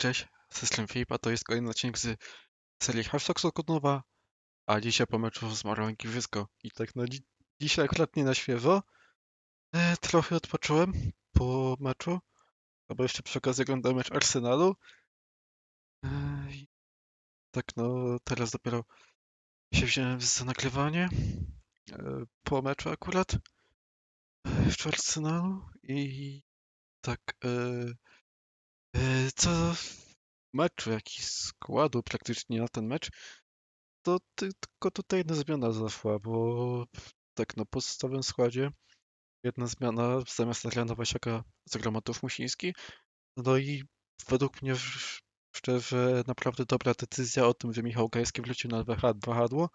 Cześć, system Filip, a to jest kolejny odcinek z serii Hashtag Sokonowa, a dzisiaj po meczu z Giżysko. I tak no dzi dzisiaj akurat nie na świeżo. E, trochę odpocząłem po meczu, bo jeszcze przy okazji oglądałem mecz Arsenalu. E, tak no teraz dopiero się wziąłem za nagrywanie e, po meczu akurat e, jeszcze Arsenalu i tak e, co meczu, jak i składu praktycznie na ten mecz, to ty, tylko tutaj jedna zmiana zaszła, bo tak na podstawowym składzie jedna zmiana, zamiast Adriana Wasiaka zagrał Mateusz Musiński, no i według mnie szczerze naprawdę dobra decyzja o tym, że Michał Gajski wrócił na wahadło.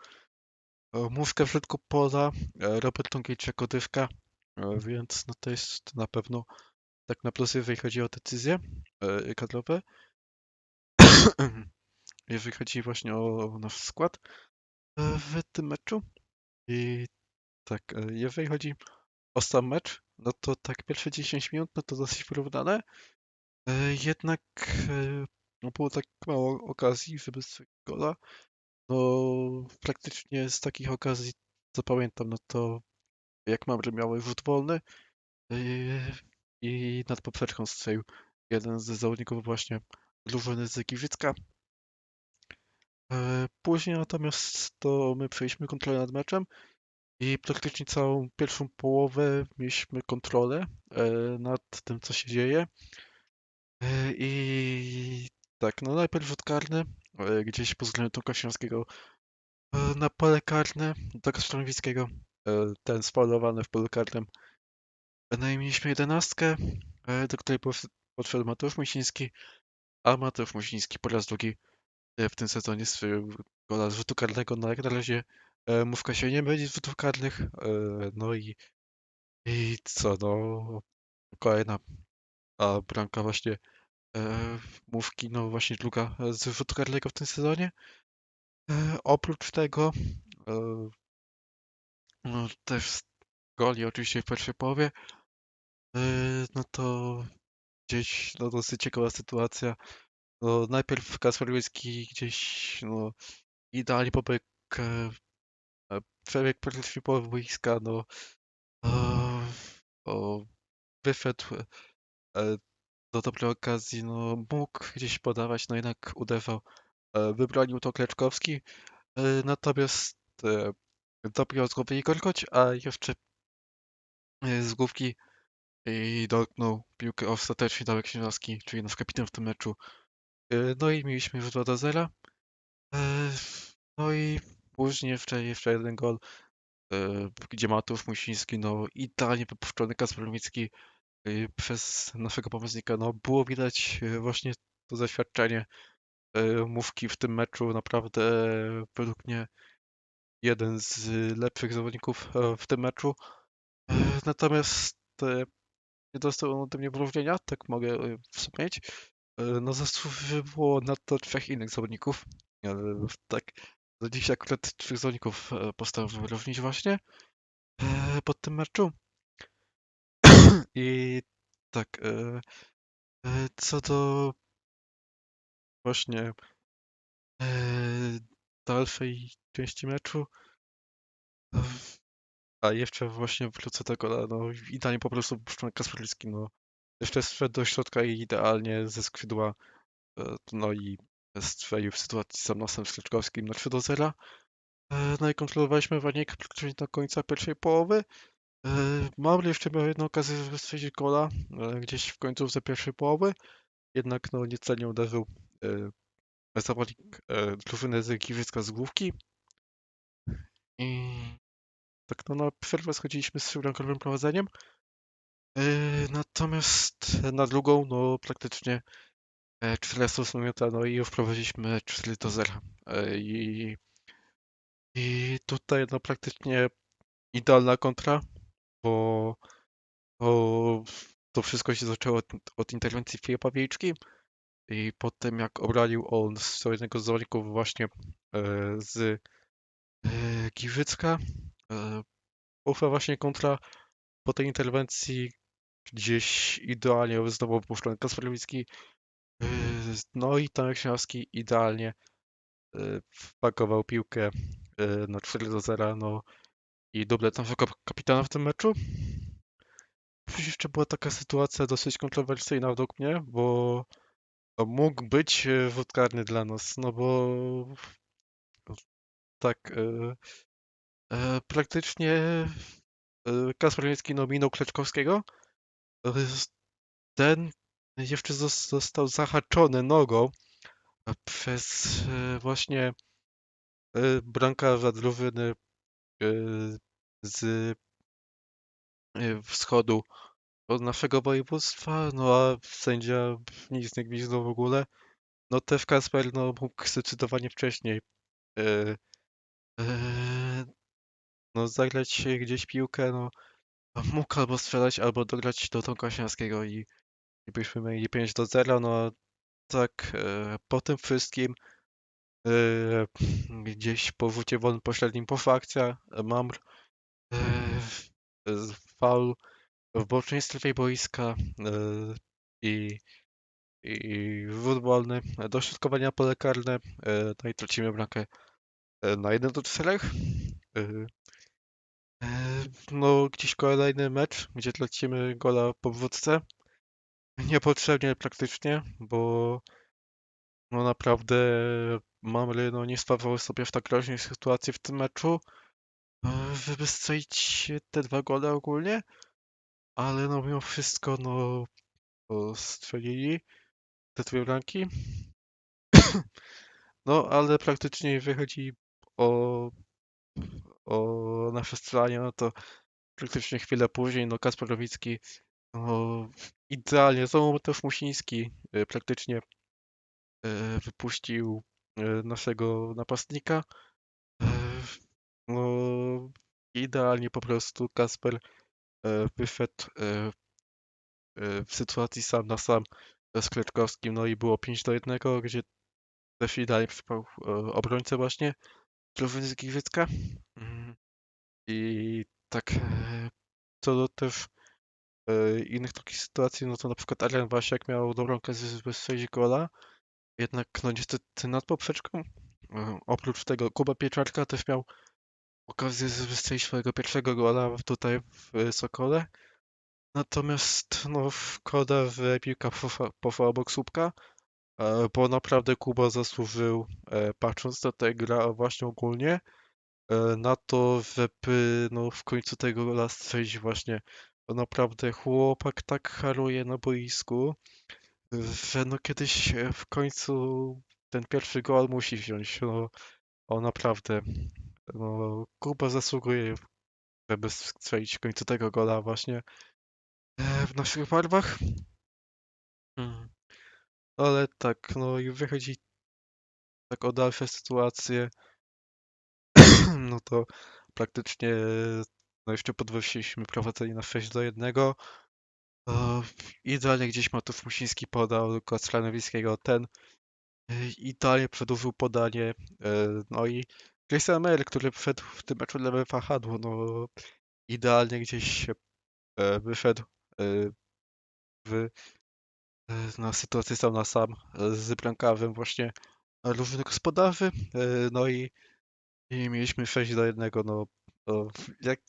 E, Mówkę w środku pola, e, Robert dywka, e, więc no to jest na pewno tak na plus, jeżeli chodzi o decyzje e, kadrowe. jeżeli chodzi właśnie o nasz skład e, w tym meczu. I tak, e, jeżeli chodzi o sam mecz, no to tak pierwsze 10 minut, no to dosyć porównane. Jednak no było tak mało okazji, żeby strzelić gola. No praktycznie z takich okazji, co pamiętam, no to jak Mamry miały rzut wolny i nad poprzeczką strzelił jeden z zawodników właśnie drużyny z Giżycka. E, Później natomiast to my przejęliśmy kontrolę nad meczem i praktycznie całą pierwszą połowę mieliśmy kontrolę e, nad tym, co się dzieje. E, I tak, no najpierw rzut karny, gdzieś po względu Kasińskiego e, na pole karne do Kasztanowickiego, e, ten spaulowany w polu karnym. I mieliśmy jedenastkę, e, do której podszedł Mateusz Musiński, a Mateusz Musiński po raz drugi e, w tym sezonie strzelił gola z rzutu karnego. No na razie e, mówka się nie będzie z rzutów karnych, no i, i co, no kolejna a bramka właśnie mówki, no właśnie druga z rzutu karnego w tym sezonie. Oprócz tego no, też goli oczywiście w pierwszej połowie, no to gdzieś no, dosyć ciekawa sytuacja. No, najpierw Kasper Łyski gdzieś no, idealnie pobiegł, e, e, przebiegł praktycznie połowę boiska, no e, o, wyszedł e, do dobrej okazji, no mógł gdzieś podawać, no jednak uderzał. E, Wybronił to Kleczkowski, e, natomiast e, dopiął z głowy Igor Koć, a jeszcze e, z główki i dotknął piłkę ostatecznie Dawek Śnieżowski, czyli nasz kapitan w tym meczu. E, No i mieliśmy już 2 do 0. E, No i później jeszcze, jeszcze jeden gol, e, gdzie Mateusz Musiński, no idealnie wypuszczony Kasper Micki e, przez naszego pomocnika. No było widać właśnie to zaświadczenie Mówki w tym meczu. Naprawdę według mnie jeden z lepszych zawodników e, w tym meczu. Natomiast e, nie dostał ode mnie wyróżnienia, tak mogę e, wspomnieć. E, No zasłużyło na to trzech innych zawodników. E, Tak, za dziś akurat trzech zawodników e, postanowił wyróżnić właśnie po tym meczu. I tak, co do właśnie dalszej części meczu, a jeszcze właśnie wrócę do gola, no idealnie po prostu puszczony Kasperlicki, no jeszcze wszedł do środka i idealnie ze skrzydła, e, no i strzelił w sytuacji z nosem Stryczkowskim na 3 do 0. E, No i kontrolowaliśmy Waniek praktycznie do końca pierwszej połowy. E, Mauri jeszcze miał jedną okazję, żeby strzelić gola gdzieś w końcówce pierwszej połowy, jednak no niecelnie uderzył zawodnik drużyny z Giżycka z główki. I tak no na przerwę schodziliśmy z bramkowym prowadzeniem. E, Natomiast na drugą, no praktycznie e, 48 minuta, no i już prowadziliśmy 4 do 0. E, I, I tutaj no praktycznie idealna kontra, bo, bo to wszystko się zaczęło od, od interwencji Filipa Wieliczki i potem jak obralił on z jednego z zawodników właśnie e, z e, Giżycka, e, poszła właśnie kontra po tej interwencji gdzieś idealnie znowu wypuszczony Kasper Lewicki e, No i Tomek Śmiałowski idealnie e, wpakował piłkę na 4 do 0, no i dublet naszego kapitana w tym meczu. Później jeszcze była taka sytuacja dosyć kontrowersyjna według mnie, bo mógł być e, rzut karny dla nas, no bo tak e, praktycznie e, Kasper Miejski no, minął Kleczkowskiego. E, Ten jeszcze zos- został zahaczony nogą przez właśnie bramkarza drużyny e, z wschodu od naszego województwa, no a sędzia nic nie gwizdał w ogóle. No też Kasper no, mógł zdecydowanie wcześniej e, e, no, zagrać gdzieś piłkę, no mógł albo strzelać, albo dograć do Tomka Śniaskiego i, i byśmy mieli 5 do 0, no tak e, po tym wszystkim e, gdzieś po rzucie wolnym pośrednim poszła akcja, e, Mamr e, z- faul w bocznej strefie boiska e, i, i rzut wolny, e, dośrodkowania pole karne, e, no i tracimy bramkę e, na 1 do 4. E, No, gdzieś kolejny mecz, gdzie tracimy gola po wrótce. Niepotrzebnie praktycznie, bo no naprawdę Mamry no, nie sprawowały sobie w tak groźnej sytuacji w tym meczu, e, żeby strzelić te dwa gole ogólnie, ale no mimo wszystko no strzelili te dwie bramki. No, ale praktycznie jeżeli chodzi o, o nasze strzelanie, no to praktycznie chwilę później, no Kasper Nowicki no, idealnie, znowu też Musiński e, praktycznie e, wypuścił e, naszego napastnika. No, idealnie po prostu Kasper wyszedł w sytuacji sam na sam z Kleczkowskim, no i było 5 do 1, gdzie też idealnie przypał obrońcę właśnie z Giżycka. Mm, I tak e, co do też e, innych takich sytuacji, no to na przykład Adrian Wasiak miał dobrą okazję, żeby strzelić gola, jednak no niestety nad poprzeczką. E, Oprócz tego Kuba Pieczarka też miał okazję żeby strzelić swojego pierwszego gola tutaj w Sokole. Natomiast no szkoda, że piłka obok słupka, e, bo naprawdę Kuba zasłużył, e, patrząc na tę grę właśnie ogólnie, e, na to, żeby no w końcu tego gola strzelić właśnie. Bo naprawdę chłopak tak haruje na boisku, że no kiedyś e, w końcu ten pierwszy gol musi wziąć. No, o naprawdę. No, Kuba zasługuje, żeby strzelić w końcu tego gola właśnie e, w naszych barwach. Mm. Ale tak, no i wychodzi tak o dalsze sytuacje, no to praktycznie no jeszcze podwyższyliśmy prowadzenie na 6 do 1. E, Idealnie gdzieś Mateusz Musiński podał do Kocranowickiego ten e, idealnie przedłużył podanie. e, No i Christian Meyer, który wszedł w tym meczu lewe wahadło, no idealnie gdzieś się e, wyszedł w, na sytuację sam na sam e, z bramkarzem właśnie różnych gospodarzy. e, No i, i mieliśmy 6 do 1. No, jak,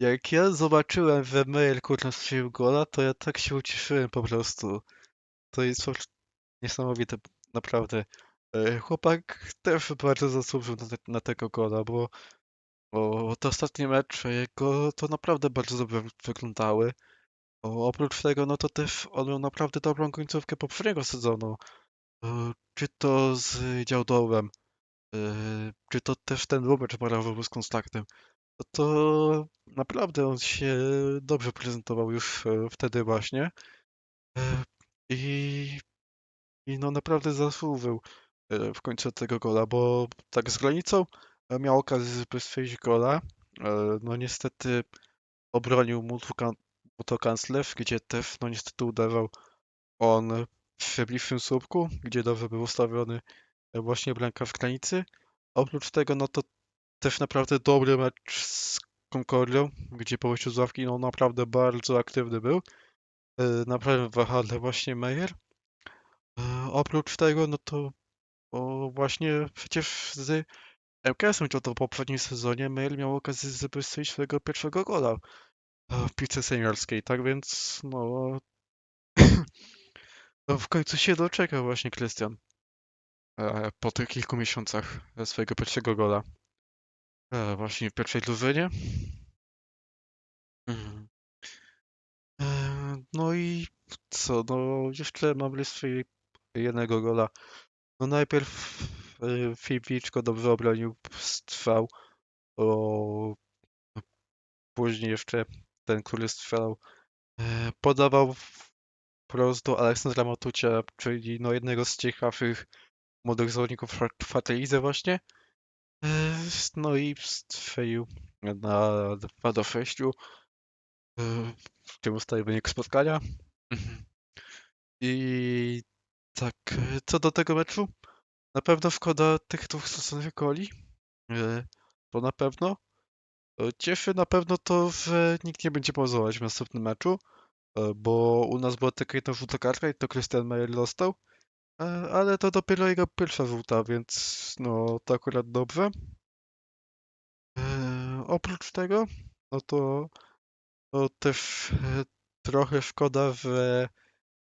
jak ja zobaczyłem, że Meyer kurczę strzelił gola, to ja tak się ucieszyłem po prostu. To jest niesamowite, naprawdę. E, Chłopak też bardzo zasłużył na, te, na tego gola, bo, bo te ostatnie mecze jego to naprawdę bardzo dobrze wyglądały. O, oprócz tego, no to też on miał naprawdę dobrą końcówkę poprzedniego sezonu. E, Czy to z Działdołem, e, czy to też ten mecz barażowy z Kontaktem. No to naprawdę on się dobrze prezentował już e, wtedy właśnie. I, i no naprawdę zasłużył w końcu tego gola, bo tak z granicą miał okazję, żeby strzelić gola. No niestety obronił mu kan- mu to kanclerz, gdzie też no niestety udawał on w bliższym słupku, gdzie dobrze był ustawiony e, właśnie bramka w granicy. Oprócz tego, no to też naprawdę dobry mecz z Concordią, gdzie po wyjściu z ławki, no naprawdę bardzo aktywny był. E, Na prawym wahadle właśnie Meyer. E, oprócz tego, no to o, właśnie przecież z MKS-em, to, to w poprzednim sezonie Mail miał okazję zabezpieczyć swojego pierwszego gola w piłce seniorskiej, tak więc no, no w końcu się doczekał właśnie Krystian e, po tych kilku miesiącach e, swojego pierwszego gola e, właśnie w pierwszej drużynie. Mhm. No i co, no jeszcze mam listę jednego gola. No najpierw Filipczko dobrze obronił strzał, o, później jeszcze ten, który strzelał, e, podawał wprost do Aleksandra Matucia, czyli no jednego z ciekawszych młodych zawodników lidze właśnie. E, No i strzelił na 2 do 6 e, w tym ustaje wynik spotkania. Mhm. I tak, e, co do tego meczu, na pewno szkoda tych dwóch straconych goli. To na pewno. Cieszy na pewno to, że nikt nie będzie pauzować w następnym meczu, e, bo u nas była tylko jedna żółta kartka i to Christian Meyer dostał, e, ale to dopiero jego pierwsza żółta, więc no to akurat dobrze. E, Oprócz tego, no to, to też e, trochę szkoda, że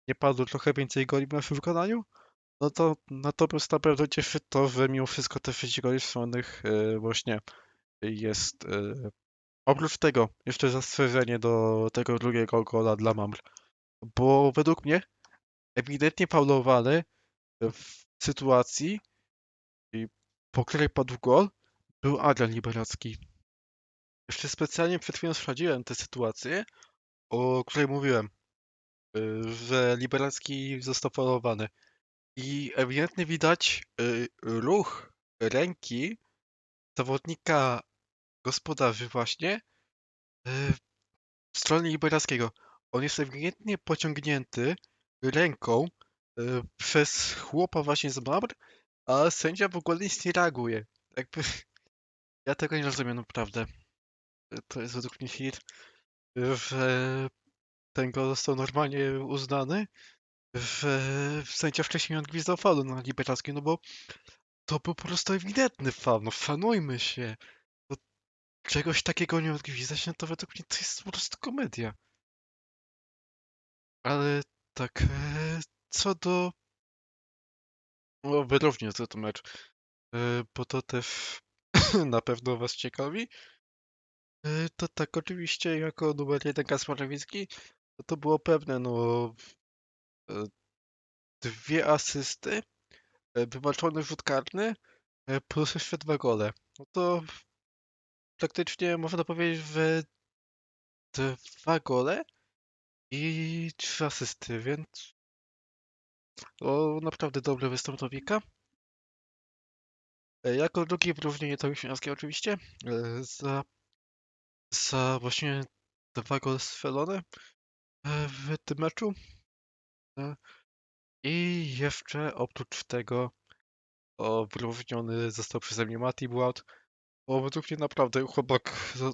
nie padło trochę więcej goli w naszym wykonaniu. No to natomiast na pewno cieszy to, że mimo wszystko te 6 goli strzelonych właśnie jest. e, Oprócz tego jeszcze zastrzeżenie do tego drugiego gola dla Mamr, bo według mnie ewidentnie faulowany w sytuacji, po której padł gol, był Adrian Liberacki. Jeszcze specjalnie przed chwilą sprawdziłem tę sytuację, o której mówiłem, y, że Liberacki został faulowany. I ewidentnie widać y, ruch ręki zawodnika gospodarzy właśnie y, w stronę Liberackiego. On jest ewidentnie pociągnięty ręką y, przez chłopa właśnie z Mamr, a sędzia w ogóle nic nie reaguje. Jakby... Ja tego nie rozumiem naprawdę. To jest według mnie hit, że ten gol został normalnie uznany, że sędzia wcześniej odgwizdał faulu na Liberackim, no bo to był po prostu ewidentny faul, no szanujmy się. No, czegoś takiego nie odgwizdać, no to według mnie to jest po prostu komedia. Ale tak, e, co do... O, wyrównie co to mecz, e, bo to też na pewno was ciekawi. E, To tak, oczywiście jako numer jeden Kaspar Lewicki, to, to było pewne, no e, dwie asysty, e, wywalczony rzut karny, e, plus jeszcze dwa gole. No to praktycznie można powiedzieć, że dwa gole i trzy asysty, więc to naprawdę dobry występ Nowika. E, Jako drugi wyróżnienie to Wiśniowskie oczywiście, e, za, za właśnie dwa gole strzelone e, w tym meczu. I jeszcze oprócz tego o, wyróżniony został przeze mnie Mati Błat, bo według mnie naprawdę chłopak za-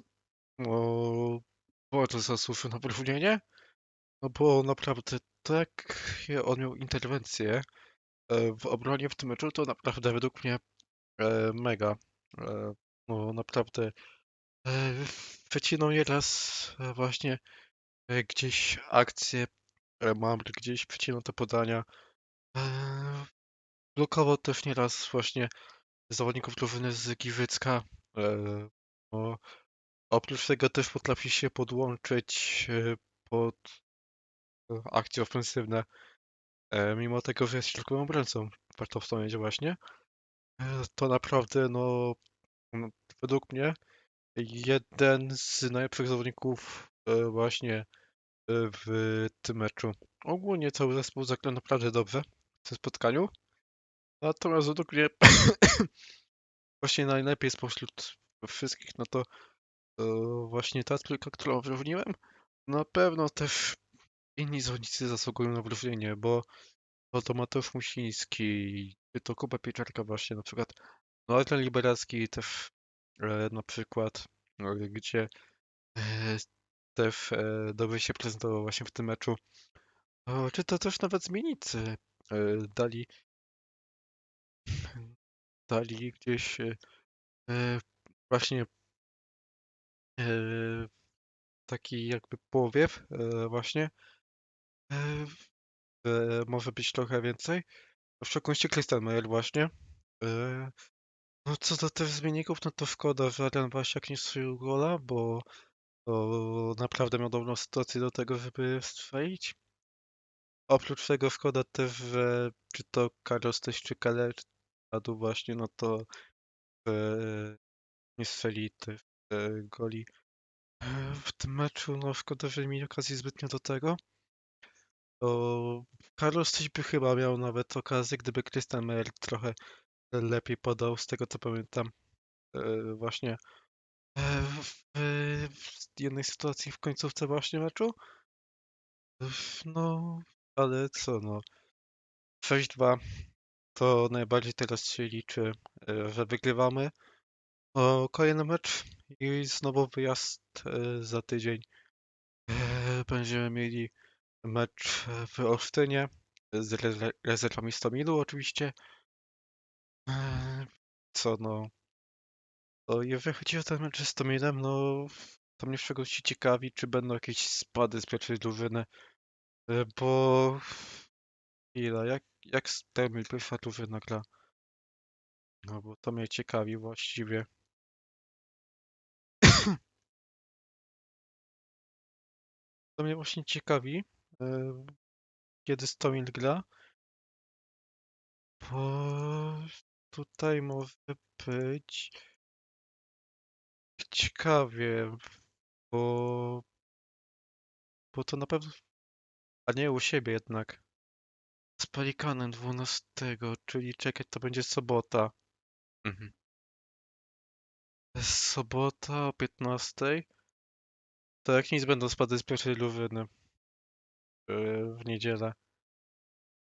no, bardzo zasłużył na wyróżnienie, no bo naprawdę tak on miał interwencję e, w obronie w tym meczu, to naprawdę według mnie e, mega. E, No naprawdę e, przecinał nieraz e, właśnie gdzieś akcje e, mam, gdzieś przecinał te podania. Blokował też nieraz właśnie zawodników drużyny z Giżycka. No, oprócz tego też potrafi się podłączyć e, pod e, akcje ofensywne, mimo tego, że jest środkowym obrońcą. Warto wspomnieć właśnie. To naprawdę, no, no, według mnie jeden z najlepszych zawodników właśnie w tym meczu. Ogólnie cały zespół zagrał naprawdę dobrze w tym spotkaniu. Natomiast według mnie właśnie najlepiej spośród wszystkich, no to e, właśnie ta trójka, którą wyróżniłem. Na pewno też inni zawodnicy zasługują na wyróżnienie, bo no to Mateusz Musiński, czy to Kuba Pieczarka właśnie na przykład, no Adrian Liberacki też e, na przykład, e, gdzie e, też e, dobrze się prezentował właśnie w tym meczu. Czy to też nawet zmienicy, dali dali gdzieś e, e, właśnie e, taki jakby powiew e, właśnie e, że może być trochę więcej. W szczególności Christian Mayer właśnie. E, No co do tych zmienników, no to szkoda, że Ren Wasiak nie strzelił gola, bo to naprawdę miał dobrą sytuację do tego, żeby strzelić. Oprócz tego szkoda też, że czy to też czy Keller padł właśnie, no to że nie strzeli tych e, goli. E, W tym meczu, no szkoda, że mieli okazji zbytnio do tego. To Carlos coś by chyba miał nawet okazję, gdyby Christian Meyer trochę lepiej podał, z tego co pamiętam. E, Właśnie e, w, w jednej sytuacji w końcówce właśnie meczu. No, ale co no. 6-2 to najbardziej teraz się liczy, e, że wygrywamy. O, kolejny mecz i znowu wyjazd e, za tydzień. E, Będziemy mieli mecz w Olsztynie z re- rezerwami Stomilu oczywiście. Co no. To jeżeli chodzi o ten mecz z Tomilem, no to mnie w szczególności ciekawi, czy będą jakieś spady z pierwszej drużyny. Bo ile, jak, jak Stomil pierwsza drużyna gra? No bo to mnie ciekawi właściwie. To mnie właśnie ciekawi, e, kiedy Stomil gra. Bo tutaj może być ciekawie, bo, bo to na pewno, a nie u siebie jednak. Z Pelikanem 12, czyli czekać to będzie sobota. Mhm. Sobota o 15. To jak nic będą spady z pierwszej drużyny yy, w niedzielę.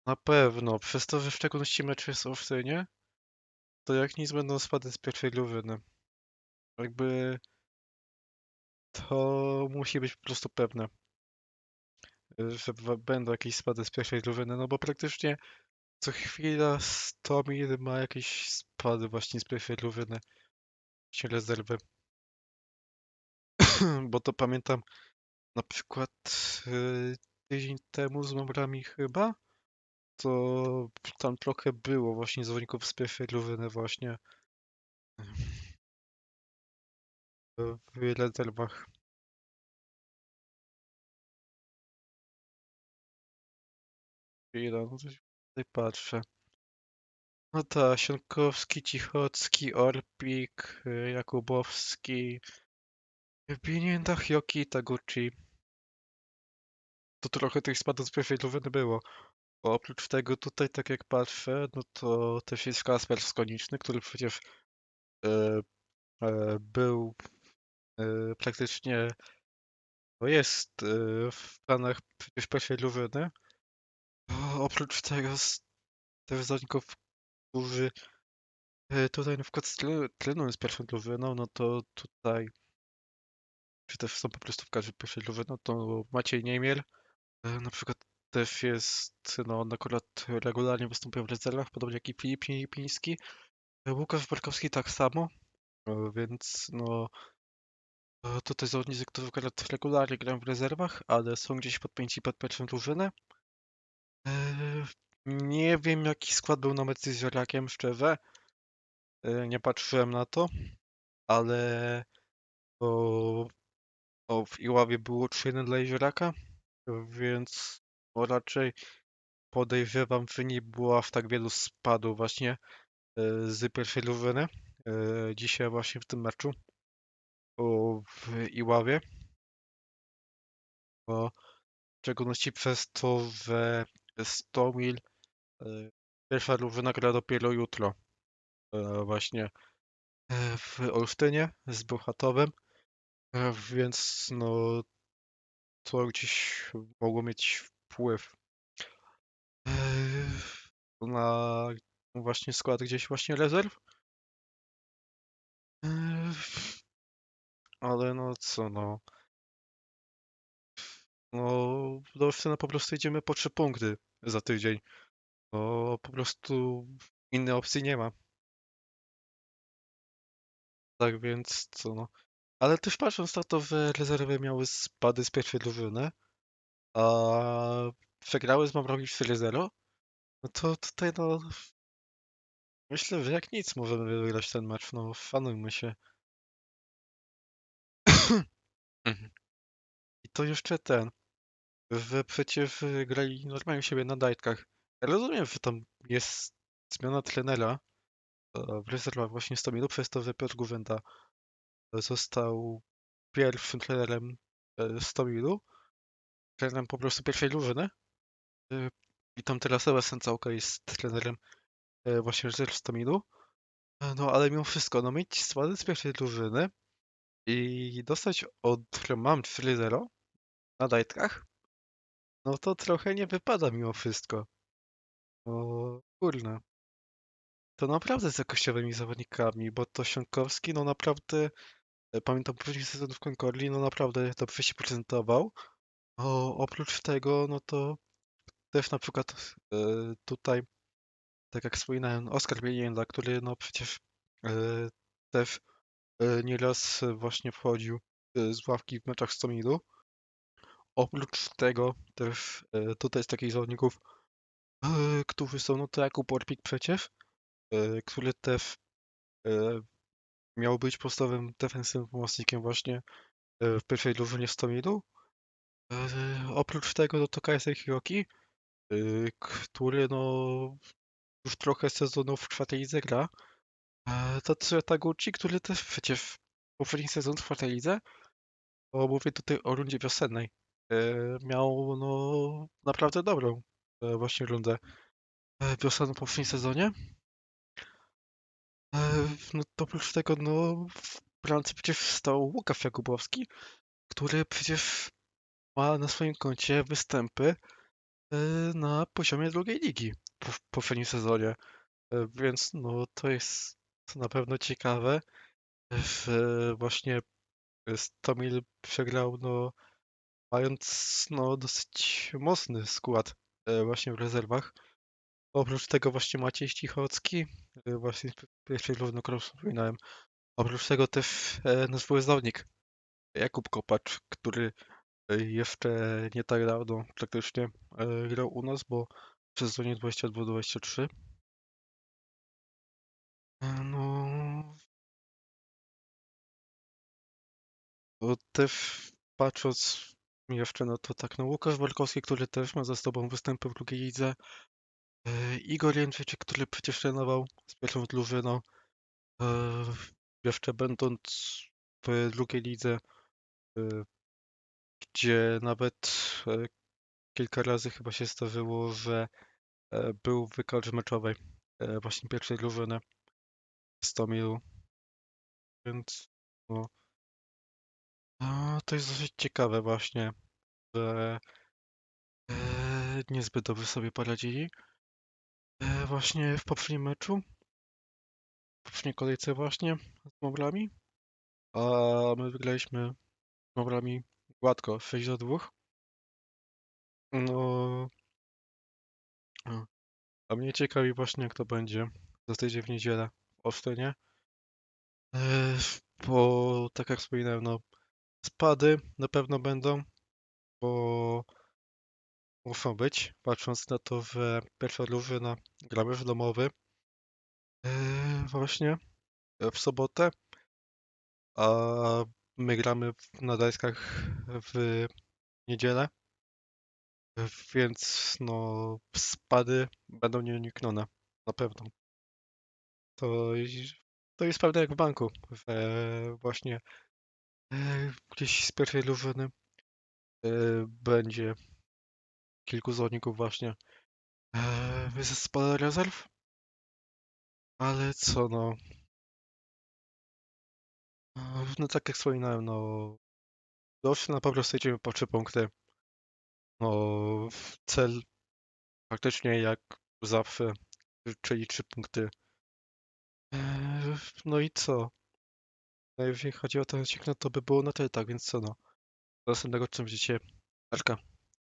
Na pewno, przez to, że w szczególności mecz jest w Olsztynie, to jak nic będą spady z pierwszej drużyny. Jakby to musi być po prostu pewne, że będą jakieś spady z pierwszej drużyny, no bo praktycznie co chwila Stomil ma jakieś spady właśnie z pierwszej drużyny. Bo to pamiętam na przykład yy, tydzień temu z membrami chyba, to tam trochę było właśnie zawodników z pierwszej drużyny właśnie w rezerwach. Chwila, no coś tutaj patrzę. No tak, Siankowski, Cichocki, Orpik, y, Jakubowski, Piniętach, Joki, Taguchi. To trochę tych spadów z drużyny było. Oprócz tego tutaj, tak jak patrzę, no to też jest Kasper Skoniczny, który przecież e, e, był e, praktycznie, no jest e, w planach przecież pierwszej. Oprócz tego też zawodników, którzy e, tutaj na przykład stre- trenują z pierwszą drużyną, no to tutaj, czy też są po prostu w każdej pierwszej drużynie, no to Maciej Niemiel e, na przykład też jest, no on akurat regularnie występuje w rezerwach, podobnie jak i Filip Piński. E, Łukasz Barkowski tak samo, więc no e, tutaj zawodnicy, którzy akurat regularnie grają w rezerwach, ale są gdzieś podpięci pod pierwszą drużynę. E, Nie wiem jaki skład był na mecz z Żerakiem, szczerze. E, Nie patrzyłem na to, ale o, o, w Iławie było 3-1 dla Jezioraka, więc no, raczej podejrzewam, że nie było aż tak wielu spadów właśnie e, z pierwszej drużyny dzisiaj właśnie w tym meczu o, w Iławie. Bo w szczególności przez to, że Stomil e, pierwsza drużyna gra dopiero jutro e, właśnie e, w Olsztynie z Bełchatowem, e, więc no to gdzieś mogło mieć wpływ na właśnie skład gdzieś właśnie rezerw. Ale no co no. No do Olsztyna po prostu idziemy po trzy punkty za tydzień. bo po prostu innej opcji nie ma. Tak więc co no. Ale też patrząc na to, że rezerwy miały spady z pierwszej drużyny, a przegrały z Mamrowi 4-0, no to tutaj no myślę, że jak nic możemy wygrać ten mecz, no szanujmy się. Mhm. I to jeszcze ten, że przecież grali normalnie u siebie na dajtkach. Ja rozumiem, że tam jest zmiana trenera e, w rezerwach właśnie 100 minut, przez to, że Piotr Gówenda został pierwszym trenerem 100 minut, trenerem po prostu pierwszej drużyny. E, I tam teraz Ewa Sęcałka jest trenerem e, właśnie rezerw 100 minut. No ale mimo wszystko, no mieć składy z pierwszej drużyny i dostać od mam 4-0 na dajtkach, no to trochę nie wypada mimo wszystko. No kurna. To naprawdę z jakościowymi zawodnikami, bo to Siąkowski, no naprawdę, e, pamiętam poprzedni sezon w Concordii, no naprawdę dobrze się prezentował. O, oprócz tego, no to też na przykład e, tutaj, tak jak wspominałem, Oskar Bielienda, który no przecież e, też e, nieraz właśnie wchodził z ławki w meczach z Tomidu. Oprócz tego też e, tutaj z takich zawodników, e, którzy są, no to Jakub Orpik przecież, e, który też miał być podstawowym defensywnym pomocnikiem właśnie w pierwszej drużynie z Tomidu. Oprócz tego no to Kaiser Hiroki, który no już trochę sezonów w czwartej lidze gra. To Tsuya Taguchi, który też przecież poprzedni sezon w czwartej lidze, bo mówię tutaj o rundzie wiosennej, e, miał no naprawdę dobrą e, właśnie rundę e, w poprzednim sezonie. E, No to oprócz tego no w bramce przecież stał Łukasz Jakubowski, który przecież ma na swoim koncie występy na poziomie drugiej ligi po- w poprzednim sezonie. Więc no to jest na pewno ciekawe, że właśnie Stomil przegrał no mając no dosyć mocny skład e, właśnie w rezerwach. Oprócz tego właśnie Maciej Cichocki, e, właśnie w pierwszej równo, którą wspominałem. Oprócz tego też e, nasz zawodnik Jakub Kopacz, który jeszcze nie tak dawno praktycznie grał u nas, bo w sezonie 22-23. E, No, bo też patrząc jeszcze no to tak, no Łukasz Walkowski, który też ma za sobą występy w drugiej lidze, e, Igor Jędrzejczyk, który przecież trenował z pierwszą drużyną, e, jeszcze będąc w drugiej lidze, e, gdzie nawet kilka razy chyba się zdarzyło, że był w kadrze meczowej właśnie pierwszej drużyny z Tomilu. Więc no, to jest dosyć ciekawe właśnie, że e, niezbyt dobrze sobie poradzili. E, właśnie w poprzednim meczu, w poprzedniej kolejce właśnie z Mobrami, a my wygraliśmy z Mobrami gładko 6 do 2. No, a mnie ciekawi właśnie jak to będzie za tydzień w niedzielę w Olsztynie. E, Bo tak jak wspominałem, no spady na pewno będą, bo muszą być, patrząc na to, że pierwsza drużyna gra mecz domowy e, właśnie w sobotę, a my gramy na deskach w niedzielę, więc no spady będą nieuniknione, na pewno. To, to jest prawda jak w banku, że właśnie gdzieś z pierwszej drużyny e, będzie kilku zawodników właśnie e, ze spada rezerw, ale co no, e, no tak jak wspominałem, no Zawsze na po prostu idziemy po trzy punkty. No, cel praktycznie jak zawsze, czyli trzy punkty. No i co? No jeżeli chodzi o ten odcinek, no to by było na tyle tak, więc co no. Do następnego czym widzicie. Arka.